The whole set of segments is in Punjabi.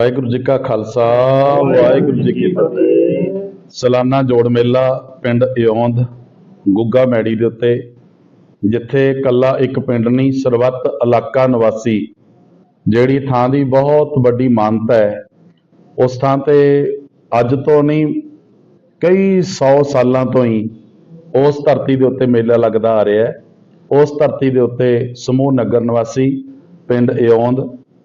ਵਾਹਿਗੁਰੂ ਜੀ ਕਾ ਖਾਲਸਾ, ਵਾਹਿਗੁਰੂ ਜੀ ਕੀ ਫਤਿਹ। ਸਾਲਾਨਾ ਜੋੜ ਮੇਲਾ ਪਿੰਡ ਇਉਂਦ, ਗੁੱਗਾ ਮੈੜੀ ਦੇ ਉੱਤੇ, ਜਿੱਥੇ ਕੱਲਾ ਇੱਕ ਪਿੰਡ ਨਹੀਂ, ਸਰਬੱਤ ਇਲਾਕਾ ਨਿਵਾਸੀ, ਜਿਹੜੀ ਥਾਂ ਦੀ ਬਹੁਤ ਵੱਡੀ ਮਾਨਤਾ ਹੈ, ਉਸ ਥਾਂ ਤੇ ਅੱਜ ਤੋਂ ਨਹੀਂ, ਕਈ 100 ਸਾਲਾਂ ਤੋਂ ਹੀ ਉਸ ਧਰਤੀ ਦੇ ਉੱਤੇ ਮੇਲਾ ਲੱਗਦਾ ਆ ਰਿਹਾ ਹੈ। ਉਸ ਧਰਤੀ ਦੇ ਉੱਤੇ ਸਮੂਹ ਨਗਰ ਨਿਵਾਸੀ ਪਿੰਡ ਇਉਂਦ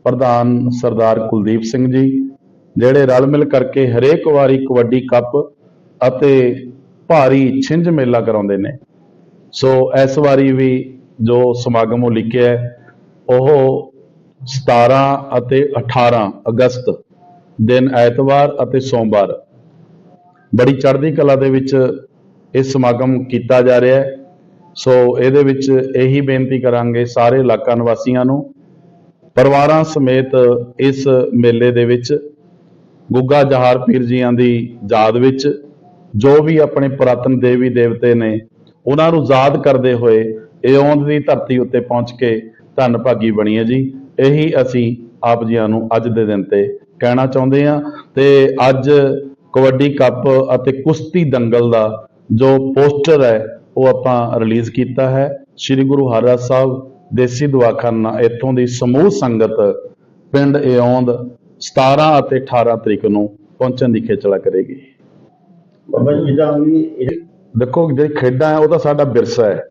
ਪ੍ਰਧਾਨ ਸਰਦਾਰ ਕੁਲਦੀਪ ਸਿੰਘ ਜੀ, ਜਿਹੜੇ ਰਲ ਮਿਲ ਕਰਕੇ ਹਰੇਕ ਵਾਰੀ ਕਬੱਡੀ ਕੱਪ ਅਤੇ ਭਾਰੀ ਛਿੰਝ ਮੇਲਾ ਕਰਾਉਂਦੇ ਨੇ। ਸੋ ਇਸ ਵਾਰੀ ਵੀ ਜੋ ਸਮਾਗਮ ਉਹ ਲਿਖਿਆ ਉਹ 17 ਅਤੇ 18 ਅਗਸਤ ਦਿਨ ਐਤਵਾਰ ਅਤੇ ਸੋਮਵਾਰ। ਬੜੀ ਚੜ੍ਹਦੀ ਕਲਾ ਦੇ ਵਿੱਚ ਇਹ ਸਮਾਗਮ ਕੀਤਾ ਜਾ ਰਿਹਾ ਹੈ। ਸੋ ਇਹਦੇ ਵਿੱਚ ਇਹੀ ਬੇਨਤੀ ਕਰਾਂਗੇ ਸਾਰੇ ਇਲਾਕਾ ਨਿਵਾਸੀਆਂ ਨੂੰ ਪਰਿਵਾਰਾਂ ਸਮੇਤ ਇਸ ਮੇਲੇ ਦੇ ਵਿੱਚ ਗੁੱਗਾ ਜਹਾਰ ਪੀਰ ਜੀਆਂ ਦੀ ਯਾਦ ਵਿੱਚ ਜੋ ਵੀ ਆਪਣੇ ਪੁਰਾਤਨ ਦੇਵੀ ਦੇਵਤੇ ਨੇ ਉਹਨਾਂ ਨੂੰ ਯਾਦ ਕਰਦੇ ਹੋਏ ਇਉਂਦ ਦੀ ਧਰਤੀ ਉੱਤੇ ਪਹੁੰਚ ਕੇ ਧੰਨ ਭਾਗੀ ਬਣੀਏ ਜੀ। ਇਹੀ ਅਸੀਂ ਆਪ ਜੀਆਂ ਨੂੰ ਅੱਜ ਦੇ ਦਿਨ ਤੇ ਕਹਿਣਾ ਚਾਹੁੰਦੇ ਹਾਂ ਤੇ ਅੱਜ ਕਬੱਡੀ ਕੱਪ ਅਤੇ ਕੁਸ਼ਤੀ ਦੰਗਲ ਦਾ ਜੋ ਪੋਸਟਰ ਹੈ ਉਹ ਆਪਾਂ ਰਿਲੀਜ਼ ਕੀਤਾ ਹੈ। ਸ੍ਰੀ ਗੁਰੂ ਹਰਿਰਾਜ ਸਾਹਿਬ ਦੇਸੀ ਦਵਾਖਾਨਾ ਇੱਥੋਂ ਦੀ ਸਮੂਹ ਸੰਗਤ ਪਿੰਡ ਇਉਂਦ 17 ਅਤੇ 18 ਤਰੀਕ ਨੂੰ ਪਹੁੰਚਣ ਦੀ ਖੇਚਲਾ ਕਰੇਗੀ। ਬਾਬਾ ਜੀ ਜਿੱਦਾਂ ਵੀ ਦੇਖੋ ਜਿਹੜੀ ਖੇਡਾਂ ਹੈ ਉਹ ਤਾਂ ਸਾਡਾ ਵਿਰਸਾ ਹੈ।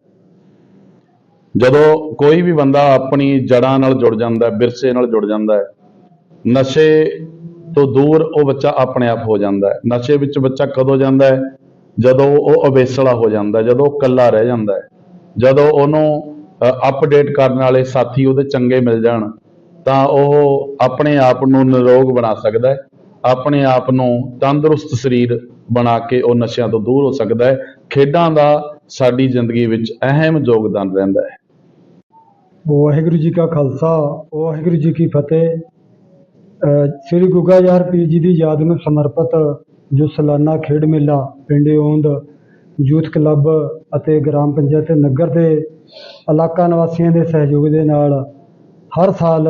ਜਦੋਂ ਕੋਈ ਵੀ ਬੰਦਾ ਆਪਣੀ ਜੜ੍ਹਾਂ ਨਾਲ ਜੁੜ ਜਾਂਦਾ ਵਿਰਸੇ ਨਾਲ ਜੁੜ ਜਾਂਦਾ ਨਸ਼ੇ ਤੋਂ ਦੂਰ ਉਹ ਬੱਚਾ ਆਪਣੇ ਆਪ ਹੋ ਜਾਂਦਾ ਹੈ। ਨਸ਼ੇ ਵਿੱਚ ਬੱਚਾ ਕਦੋਂ ਜਾਂਦਾ ਹੈ? ਜਦੋਂ ਉਹ ਅਵੇਸਲਾ ਹੋ ਜਾਂਦਾ ਜਦੋਂ ਉਹ ਇਕੱਲਾ ਰਹਿ ਜਾਂਦਾ ਹੈ। ਜਦੋਂ ਉਹਨੂੰ ਅਪਡੇਟ ਕਰਨ ਵਾਲੇ ਸਾਥੀ ਉਹਦੇ ਚੰਗੇ ਮਿਲ ਜਾਣ, ਤਾਂ ਉਹ ਆਪਣੇ ਆਪ ਨੂੰ ਨਿਰੋਗ ਬਣਾ ਸਕਦਾ ਹੈ, ਆਪਣੇ ਆਪ ਨੂੰ ਤੰਦਰੁਸਤ ਸਰੀਰ ਬਣਾ ਕੇ ਉਹ ਨਸ਼ਿਆਂ ਤੋਂ ਦੂਰ ਹੋ ਸਕਦਾ ਹੈ, ਖੇਡਾਂ ਦਾ ਸਾਡੀ ਜ਼ਿੰਦਗੀ ਵਿੱਚ ਅਹਿਮ ਯੋਗਦਾਨ ਰਹਿੰਦਾ ਹੈ। ਵਾਹਿਗੁਰੂ ਜੀ ਕਾ ਖਾਲਸਾ, ਵਾਹਿਗੁਰੂ ਜੀ ਕੀ ਫਤਿਹ। ਅਹ ਸ੍ਰੀ ਗੁਗਾ ਯਾਰ ਪੀਰ ਜੀ ਦੀ ਯਾਦ ਨੂੰ ਸਮਰਪਿਤ ਜੋ ਸਾਲਾਨਾ ਖੇਡ ਮੇਲਾ ਪਿੰਡ ਓਂਦ ਯੂਥ ਕਲੱਬ ਅਤੇ ਗ੍ਰਾਮ ਪੰਚਾਇਤ ਨਗਰ ਦੇ ਇਲਾਕਾ ਨਿਵਾਸੀਆਂ ਦੇ ਸਹਿਯੋਗ ਦੇ ਨਾਲ ਹਰ ਸਾਲ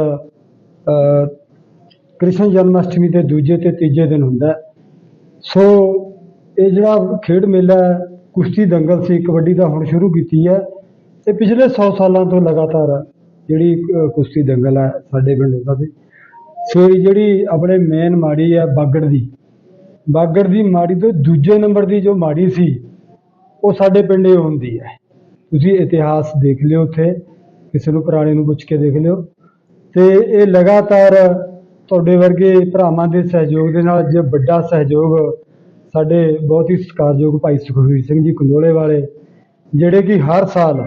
ਕ੍ਰਿਸ਼ਨ ਜਨਮ ਅਸ਼ਟਮੀ ਦੇ ਦੂਜੇ ਤੇ ਤੀਜੇ ਦਿਨ ਹੁੰਦਾ ਸੋ ਇਹ ਜਿਹੜਾ ਖੇਡ ਮੇਲਾ ਹੈ, ਕੁਸ਼ਤੀ ਦੰਗਲ ਸੀ ਕਬੱਡੀ ਦਾ ਹੁਣ ਸ਼ੁਰੂ ਕੀਤੀ ਹੈ। ਇਹ ਪਿਛਲੇ 100 ਸਾਲਾਂ ਤੋਂ ਲਗਾਤਾਰ ਜਿਹੜੀ ਕੁਸ਼ਤੀ ਦੰਗਲ ਹੈ ਸਾਡੇ ਪਿੰਡ ਦਾ ਤੇ ਸੋ ਇਹ ਜਿਹੜੀ ਆਪਣੇ ਮੇਨ ਮਾੜੀ ਹੈ ਬਾਗੜ ਦੀ। ਬਾਗੜ ਦੀ ਮਾੜੀ ਤੋਂ ਦੂਜੇ ਨੰਬਰ ਦੀ ਜੋ ਮਾੜੀ ਸੀ ਉਹ ਸਾਡੇ ਪਿੰਡ ਪਿੰਡੇ ਹੁੰਦੀ ਹੈ। ਤੁਸੀਂ ਇਤਿਹਾਸ ਦੇਖ ਲਿਓ ਉੱਥੇ, ਕਿਸੇ ਨੂੰ ਪੁਰਾਣੇ ਨੂੰ ਪੁੱਛ ਕੇ ਦੇਖ ਲਿਓ। ਤੇ ਇਹ ਲਗਾਤਾਰ ਤੁਹਾਡੇ ਵਰਗੇ ਭਰਾਵਾਂ ਦੇ ਸਹਿਯੋਗ ਦੇ ਨਾਲ ਜੇ ਵੱਡਾ ਸਹਿਯੋਗ ਸਾਡੇ ਬਹੁਤ ਹੀ ਸਤਿਕਾਰਯੋਗ ਭਾਈ ਸੁਖਵੀਰ ਸਿੰਘ ਜੀ ਕੰਦੋਲੇ ਵਾਲੇ, ਜਿਹੜੇ ਕਿ ਹਰ ਸਾਲ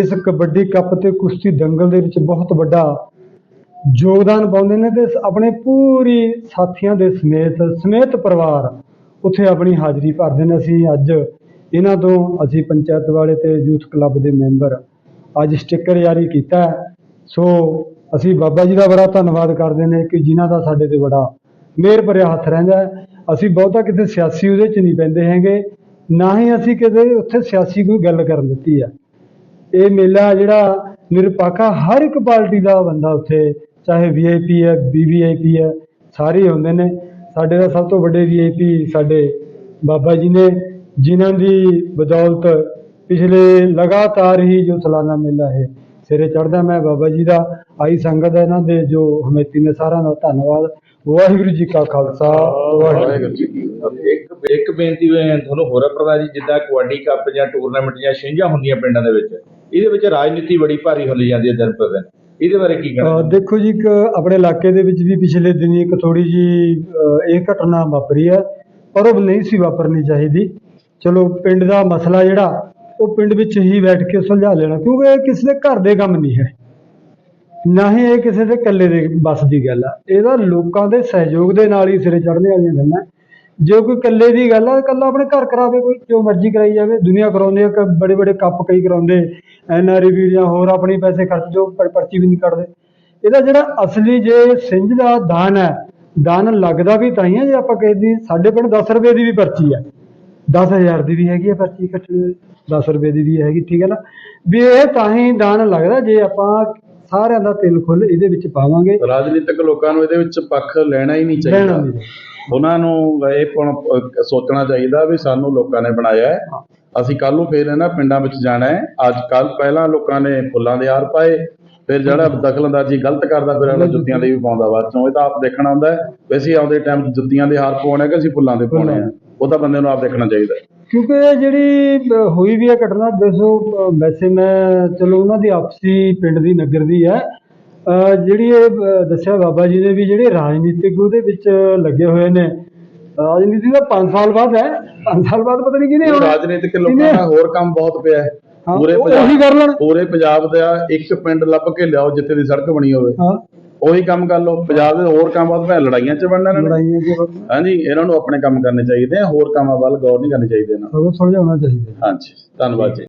ਇਸ ਕਬੱਡੀ ਕੱਪ ਤੇ ਕੁਸ਼ਤੀ ਦੰਗਲ ਦੇ ਵਿੱਚ ਬਹੁਤ ਵੱਡਾ ਯੋਗਦਾਨ ਪਾਉਂਦੇ ਨੇ ਤੇ ਆਪਣੇ ਪੂਰੀ ਸਾਥੀਆਂ ਦੇ ਸਮੇਤ ਸਮੇਤ ਪਰਿਵਾਰ ਉੱਥੇ ਆਪਣੀ ਹਾਜ਼ਰੀ ਭਰਦੇ ਨੇ। ਅਸੀਂ ਅੱਜ ਇਹਨਾਂ ਤੋਂ ਅਸੀਂ ਪੰਚਾਇਤ ਵਾਲੇ ਤੇ ਯੂਥ ਕਲੱਬ ਦੇ ਮੈਂਬਰ ਅੱਜ ਸਟicker ਜਾਰੀ ਕੀਤਾ ਸੋ ਅਸੀਂ ਬਾਬਾ ਜੀ ਦਾ ਬੜਾ ਧੰਨਵਾਦ ਕਰਦੇ ਨੇ ਕਿ ਜਿਨ੍ਹਾਂ ਦਾ ਸਾਡੇ ਤੇ ਬੜਾ ਮਿਹਰ ਭਰਿਆ ਹੱਥ ਰਹਿੰਦਾ ਅਸੀਂ ਬਹੁਤਾ ਕਿਤੇ ਸਿਆਸੀ ਉਹਦੇ ਚ ਨਹੀਂ ਪੈਂਦੇ ਹੈਗੇ, ਨਾ ਹੀ ਅਸੀਂ ਕਿਤੇ ਉੱਥੇ ਸਿਆਸੀ ਕੋਈ ਗੱਲ ਕਰਨ ਦਿੱਤੀ ਹੈ। ਇਹ ਮੇਲਾ ਜਿਹੜਾ ਨਿਰਪੱਖ ਹਰ ਇੱਕ ਪਾਰਟੀ ਦਾ ਬੰਦਾ ਉੱਥੇ, ਚਾਹੇ ਵੀਆਈਪੀ ਹੈ ਵੀਵੀਆਈਪੀ ਹੈ, ਸਾਰੇ ਹੀ ਹੁੰਦੇ ਨੇ। ਸਾਡੇ ਦਾ ਸਭ ਤੋਂ ਵੱਡੇ ਵੀਆਈਪੀ ਸਾਡੇ ਬਾਬਾ ਜੀ ਨੇ। ਜਿਨ੍ਹਾਂ ਦੀ ਬਦੌਲਤ ਪਿਛਲੇ ਲਗਾਤਾਰ ਹੀ ਜੋ ਸਾਲਾਨਾ ਮੇਲਾ ਹੈ ਸਿਰੇ ਚੜਦਾ ਮੈਂ ਬਾਬਾ ਜੀ ਦਾ ਆਈ ਸੰਗਤ ਹੈ ਇਹਨਾਂ ਦੇ ਜੋ ਹਮੇਤੀ ਨੇ ਸਾਰਿਆਂ ਦਾ ਧੰਨਵਾਦ। ਵਾਹਿਗੁਰੂ ਜੀ ਕਾ ਖਾਲਸਾ ਵਾਹਿਗੁਰੂ ਜੀ ਕੀ ਫਤਿਹ। ਇੱਕ ਇੱਕ ਬੇਨਤੀ ਮੈਂ ਤੁਹਾਨੂੰ ਹੋਰ ਪ੍ਰਧਾਨ ਜੀ ਜਿੱਦਾਂ ਕਬੱਡੀ ਕੱਪ ਜਾਂ ਟੂਰਨਾਮੈਂਟ ਜਾਂ ਛਿੰਝਾਂ ਹੁੰਦੀਆਂ ਪਿੰਡਾਂ ਦੇ ਵਿੱਚ ਇਹਦੇ ਵਿੱਚ ਰਾਜਨੀਤੀ ਬੜੀ ਭਾਰੀ ਹੁੰਦੀ ਜਾਂਦੀ ਹੈ ਦਿਨ ਪਰ ਦਿਨ। ਇਹਦੇ ਬਾਰੇ ਕੀ ਕਹਿਣਾ? ਦੇਖੋ ਜੀ ਇੱਕ ਆਪਣੇ ਇਲਾਕੇ ਦੇ ਵਿੱਚ ਵੀ ਪਿਛਲੇ ਦਿਨੀ ਇੱਕ ਥੋੜੀ ਜੀ ਇਹ ਘਟਨਾ ਵਾਪਰੀ ਹੈ ਪਰ ਉਹ ਨਹੀਂ ਸੀ ਵਾਪਰਨੀ ਚਾਹੀਦੀ। ਚਲੋ ਪਿੰਡ ਦਾ ਮਸਲਾ ਜਿਹੜਾ, ਉਹ ਪਿੰਡ ਵਿੱਚ ਹੀ ਬੈਠ ਕੇ ਸੁਲਝਾ ਲੈਣਾ, ਕਿਉਂਕਿ ਇਹ ਕਿਸੇ ਦੇ ਘਰ ਦੇ ਕੰਮ ਨਹੀਂ ਹੈ। ਨਾ ਹੀ ਇਹ ਕਿਸੇ ਦੇ ਇਕੱਲੇ ਦੇ ਬਸ ਦੀ ਗੱਲ ਆ। ਇਹਦਾ ਲੋਕਾਂ ਦੇ ਸਹਿਯੋਗ ਦੇ ਨਾਲ ਹੀ ਸਿਰੇ ਚੜ੍ਹਨੇ ਵਾਲੀਆਂ ਗੱਲਾਂ। ਜੇ ਕੋਈ ਇਕੱਲੇ ਦੀ ਗੱਲ ਆ, ਇਕੱਲਾ ਆਪਣੇ ਘਰ ਕਰਾਵੇ, ਕੋਈ ਜੋ ਮਰਜ਼ੀ ਕਰਾਈ ਜਾਵੇ, ਦੁਨੀਆ ਕਰਾਉਂਦੇ ਆ ਬੜੇ ਬੜੇ ਕੱਪ ਕਈ ਕਰਾਉਂਦੇ, ਐਨ ਆਰ ਵੀ ਜਾਂ ਹੋਰ ਆਪਣੀ ਪੈਸੇ ਖਰਚ ਜੋ ਪਰਚੀ ਵੀ ਨਹੀਂ ਕੱਢਦੇ। ਇਹਦਾ ਜਿਹੜਾ ਅਸਲੀ ਜੇ ਸਿੰਝ ਦਾ ਦਾਨ ਹੈ, ਦਾਨ ਲੱਗਦਾ ਵੀ ਤਾਂ ਹੀ ਹੈ ਜੇ ਆਪਾਂ ਕਹਿੰਦੇ ਸਾਡੇ ਪਿੰਡ 10 ਰੁਪਏ ਦੀ ਵੀ ਪਰਚੀ ਹੈ 10000 ਦੀ ਵੀ ਹੈਗੀ ਹੈ ਪਰਚੀ ਕੱਟਣੀ 10 ਰੁਪਏ ਦੀ ਵੀ ਹੈਗੀ ਠੀਕ ਹੈ ਨਾ? ਵੀ ਇਹ ਤਾਂ ਹੀ ਦਾਨ ਲੱਗਦਾ ਜੇ ਆਪਾਂ ਸਾਰਿਆਂ ਦਾ ਤਿਲ ਖੁੱਲ ਇਹਦੇ ਵਿੱਚ ਪਾਵਾਂਗੇ। ਰਾਜਨੀਤਿਕ ਲੋਕਾਂ ਨੂੰ ਇਹਦੇ ਵਿੱਚ ਪੱਖ ਲੈਣਾ ਹੀ ਨਹੀਂ ਚਾਹੀਦਾ। ਨਹੀਂ। ਉਹਨਾਂ ਨੂੰ ਇਹ ਪਣ- ਸੋਚਣਾ ਚਾਹੀਦਾ ਵੀ ਸਾਨੂੰ ਲੋਕਾਂ ਨੇ ਬਣਾਇਆ ਹੈ। ਅਸੀਂ ਕੱਲ ਨੂੰ ਫੇਰ ਇਹਨਾਂ ਪਿੰਡਾਂ ਵਿੱਚ ਜਾਣਾ ਹੈ। ਅੱਜ ਕੱਲ ਪਹਿਲਾਂ ਲੋਕਾਂ ਨੇ ਫੁੱਲਾਂ ਦੇ ਹਾਰ ਪਾਏ ਫਿਰ ਜਿਹੜਾ ਦਖਲਅੰਦਾਜ਼ੀ ਗਲਤ ਕਰਦਾ ਫਿਰ ਉਹਨਾਂ ਜੁੱਤੀਆਂ ਦੇ ਵੀ ਪਾਉਂਦਾ ਬਾਅਦ ਚੋਂ। ਇਹ ਤਾਂ ਆਪ ਦੇਖਣਾ ਹੁੰਦਾ ਹੈ ਵੀ ਅਸੀਂ ਆਉਂਦੇ ਟਾਈਮ ਜੁੱਤੀਆਂ ਦੇ ਹਾਰ ਪਾਉਣੇ ਕਿ ਅਸੀਂ ਫੁੱਲਾਂ ਦੇ ਪਾਉਣੇ ਆ। ਉਹ ਤਾਂ ਬੰਦੇ ਨੂੰ ਆਪ ਦੇਖਣਾ ਚਾਹੀਦਾ। ਕਿਉਂਕਿ ਇਹ ਜਿਹੜੀ ਅ, ਹੋਈ ਵੀ ਹੈ ਘਟਨਾ ਦੱਸੋ ਅ, ਵੈਸੇ ਮੈਂ ਚਲੋ ਉਹਨਾਂ ਦੀ ਆਪਸੀ ਪਿੰਡ ਦੀ ਨਗਰ ਦੀ ਹੈ। ਅ, ਜਿਹੜੀ ਇਹ ਅ, ਦੱਸਿਆ ਬਾਬਾ ਜੀ ਨੇ ਵੀ ਜਿਹੜੇ ਰਾਜਨੀਤਿਕ ਉਹਦੇ ਵਿੱਚ ਲੱਗੇ ਹੋਏ ਨੇ। ਰਾਜਨੀਤੀ ਦਾ 5 ਸਾਲ ਬਾਅਦ ਹੈ। 5 ਸਾਲ ਬਾਅਦ ਪਤਾ ਨਹੀਂ ਕਿਹਨੇ ਹੋਣਾ ਰਾਜਨੀਤਿਕ ਲੋਕਾਂ ਦਾ ਹੋਰ ਕੰਮ ਬਹੁਤ ਪਿਆ ਹੈ। ਹਾਂ, ਪੂਰੇ ਉਹ- ਉਹੀ ਕਰ ਲੈਣ। ਪੂਰੇ ਪੰਜਾਬ ਦਾ ਇੱਕ ਪਿੰਡ ਲੱਭ ਕੇ ਲਿਆਓ ਜਿੱਥੇ ਦੀ ਸੜਕ ਬਣੀ ਹੋਵੇ। ਹਾਂ। ਉਹੀ ਕੰਮ ਕਰ ਲਓ ਪੰਜਾਬ ਦੇ ਹੋਰ ਕੰਮ ਬਹੁਤ ਪਿਆ ਲੜਾਈਆਂ 'ਚ ਬਣਨਾ ਇਹਨਾਂ ਨੇ। ਲੜਾਈਆਂ ਦੇ ਹਾਂਜੀ ਇਹਨਾਂ ਨੂੰ ਆਪਣੇ ਕੰਮ ਕਰਨੇ ਚਾਹੀਦੇ ਆ ਹੋਰ ਕੰਮਾਂ ਵੱਲ ਗੌਰ ਨਹੀਂ ਕਰਨੀ ਚਾਹੀਦੀ ਇਹਨਾਂ ਨੂੰ। ਸੁਲਝਾਉਣਾ ਚਾਹੀਦਾ। ਹਾਂਜੀ ਧੰਨਵਾਦ ਜੀ।